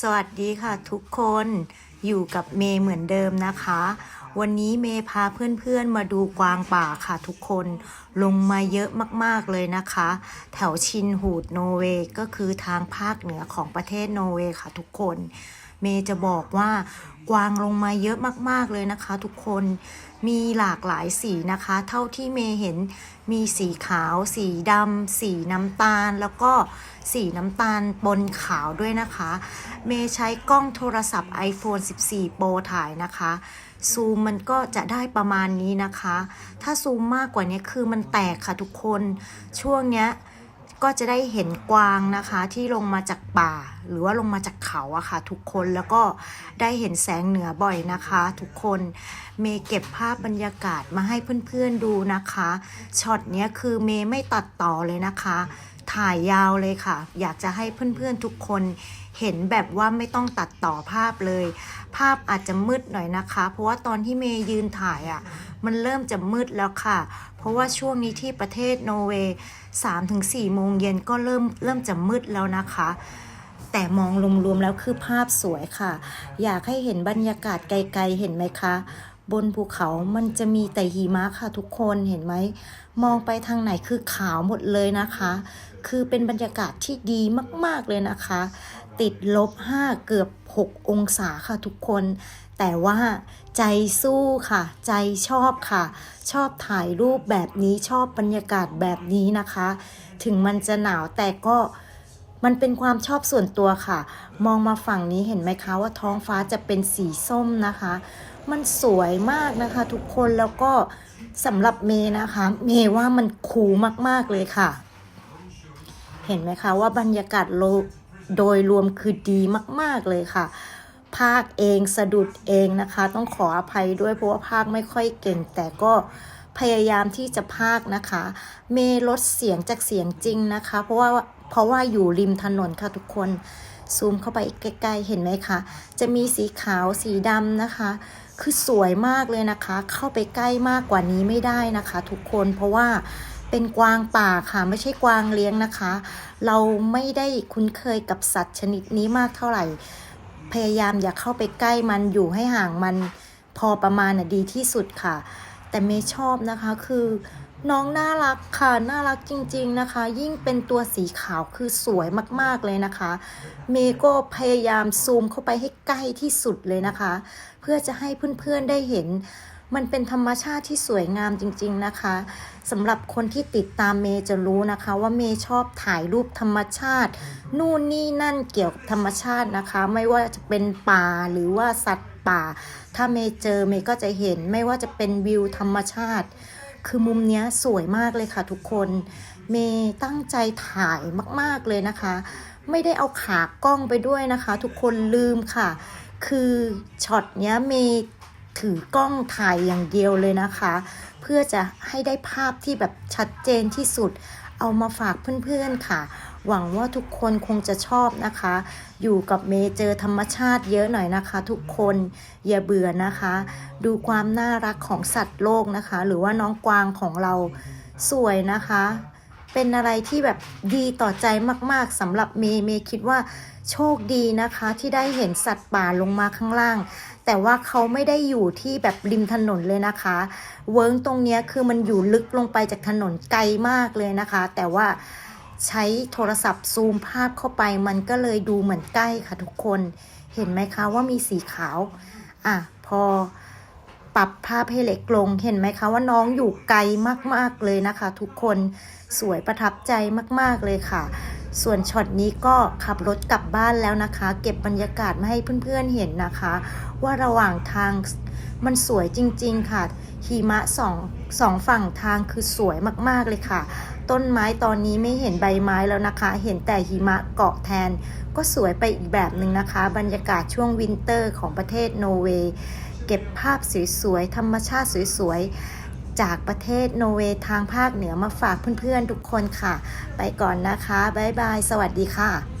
สวัสดีค่ะทุกคนอยู่กับเมย์เหมือนเดิมนะคะ วันนี้เมย์พาเพื่อนๆมาดูกวางป่าค่ะทุกคนลงมาเยอะมากๆเลยนะคะ แถวชินหูดโนเวย์ก็คือทางภาคเหนือของประเทศโนเวย์ค่ะทุกคน เมย์จะบอกว่ากวางลงมาเยอะมากๆเลยนะคะ ทุกคนมีหลากหลายสีนะคะ เท่าที่เมย์เห็นมีสีขาว สีดำสีน้ำตาล แล้วก็สีน้ำตาลปนขาวด้วยนะคะ เมย์ใช้กล้องโทรศัพท์ iPhone 14 Pro ถ่ายนะคะ ซูมมันก็จะได้ประมาณนี้นะคะ ถ้าซูมมากกว่านี้คือมันแตกค่ะทุกคนช่วงเนี้ย ก็จะได้เห็นกวางนะคะที่ลงมาจากป่า หรือว่าลงมาจากเขาอะค่ะ ทุกคนแล้วก็ได้เห็นแสงเหนือบ่อยนะคะ ทุกคนเมย์เก็บภาพบรรยากาศมาให้เพื่อนๆดูนะคะช็อตเนี้ยคือเมย์ไม่ตัดต่อเลยนะคะ ถ่ายยาวเลยค่ะ อยากจะให้เพื่อนๆทุกคนเห็นแบบว่าไม่ต้องตัดต่อภาพเลย ภาพอาจจะมืดหน่อยนะคะ เพราะว่าตอนที่เมย์ยืนถ่ายอะ่ะ มันเริ่มจะมืดแล้วค่ะ เพราะว่าช่วงนี้ที่ประเทศโนอร์เวย์3-4โมงเย็นก็เริ่มเริ่มจะมืดแล้วนะคะ แต่มองรวมๆแล้วคือภาพสวยค่ะ อยากให้เห็นบรรยากาศไกลๆเห็นไหมคะ บนภูเขามันจะมีแต่หิมะค่ะทุกคนเห็นไหม มองไปทางไหนคือขาวหมดเลยนะคะ คือเป็นบรรยากาศที่ดีมาก ๆ เลยนะคะ ติดลบ 5 เกือบ 6 องศาค่ะทุกคน แต่ว่าใจสู้ค่ะ ใจชอบค่ะ ชอบถ่ายรูปแบบนี้ชอบบรรยากาศแบบนี้นะคะ ถึงมันจะหนาวแต่ก็ มันเป็นความชอบส่วนตัวค่ะ มองมาฝั่งนี้เห็นไหมคะว่าท้องฟ้าจะเป็นสีส้มนะคะ มันสวยมากนะคะทุกคนแล้วก็สำหรับเมย์นะคะ เมย์ว่ามันคูลมาก ๆ เลยค่ะ เห็นไหมคะว่าบรรยากาศโโดยรวมคือดีมาก ๆ เลยค่ะ ภาคเองสะดุดเองนะคะ ต้องขออภัยด้วยเพราะว่าภาคไม่ค่อยเก่ง แต่ก็พยายามที่จะภาคนะคะ เมลดเสียงจากเสียงจริงนะคะ เพราะว่า เพราะว่าอยู่ริมถนนค่ะทุกคน ซูมเข้าไปใกล้ๆเห็นไหมคะ จะมีสีขาวสีดำนะคะ คือสวยมากเลยนะคะ เข้าไปใกล้มากกว่านี้ไม่ได้นะคะ ทุกคนเพราะว่าเป็นกวางป่าค่ะ ไม่ใช่กวางเลี้ยงนะคะ เราไม่ได้คุ้นเคยกับสัตว์ชนิดนี้มากเท่าไหร่ พยายามอย่าเข้าไปใกล้มันอยู่ให้ห่างมันพอประมาณน่ะดีที่สุดค่ะ แต่เมย์ชอบนะคะคือ น้องน่ารักค่ะ น่ารักจริงๆนะคะ ยิ่งเป็นตัวสีขาวคือสวยมากๆเลยนะคะ เมย์ก็พยายามซูมเข้าไปให้ใกล้ที่สุดเลยนะคะ เพื่อจะให้เพื่อนๆได้เห็น มันเป็นธรรมชาติที่สวยงามจริง ๆนะคะสำหรับคนที่ติดตามเมย์จะรู้นะคะ ว่าเมย์ชอบถ่ายรูปธรรมชาติ นู่นนี่นั่นเกี่ยวกับธรรมชาตินะคะ ไม่ว่าจะเป็นป่าหรือว่าสัตว์ป่า ถ้าเมย์เจอเมย์ก็จะเห็นไม่ว่าจะเป็นวิวธรรมชาติ คือมุมเนี้ยสวยมากเลยค่ะทุกคน เมย์ตั้งใจถ่ายมากๆเลยนะคะ ไม่ได้เอาขากล้องไปด้วยนะคะ ทุกคนลืมค่ะ คือช็อตเนี้ยเมย์ถือกล้องถ่ายอย่างเดียวเลยนะคะ เพื่อจะให้ได้ภาพที่แบบชัดเจนที่สุด เอามาฝากเพื่อนๆค่ะ หวังว่าทุกคนคงจะชอบนะคะ อยู่กับเมเจอธรรมชาติเยอะหน่อยนะคะ ทุกคนอย่าเบื่อนะคะ ดูความน่ารักของสัตว์โลกนะคะ หรือว่าน้องกวางของเราสวยนะคะ เป็นอะไรที่แบบดีต่อใจมากๆสำหรับเมย์เมย์คิดว่าโชคดีนะคะที่ได้เห็นสัตว์ป่าลงมาข้างล่าง แต่ว่าเขาไม่ได้อยู่ที่แบบริมถนนเลยนะคะ เวิร์กตรงนี้คือมันอยู่ลึกลงไปจากถนนไกลมากเลยนะคะ แต่ว่า ใช้โทรศัพท์ซูมภาพเข้าไปมันก็เลยดูเหมือนใกล้ค่ะทุกคน เห็นไหมคะว่ามีสีขาว อะ พอปรับภาพให้เล็กลง เห็นไหมคะว่าน้องอยู่ไกลมากๆเลยนะคะ ทุกคน สวยประทับใจมากๆเลยค่ะ ส่วนช็อตนี้ก็ขับรถกลับบ้านแล้วนะคะ เก็บบรรยากาศมาให้เพื่อนๆเห็นนะคะ ว่าระหว่างทางมันสวยจริง ๆ ค่ะหิมะสองสองฝั่งทางคือสวยมากๆเลยค่ะ ต้นไม้ตอนนี้ไม่เห็นใบไม้แล้วนะคะ เห็นแต่หิมะเกาะแทน ก็สวยไปอีกแบบหนึ่งนะคะ บรรยากาศช่วงวินเตอร์ของประเทศโนเวย์ เก็บภาพสวยๆ ธรรมชาติสวยๆ จากประเทศโนเวย์ทางภาคเหนือมาฝากเพื่อนๆ ทุกคนค่ะ ไปก่อนนะคะ บ๊ายบาย สวัสดีค่ะ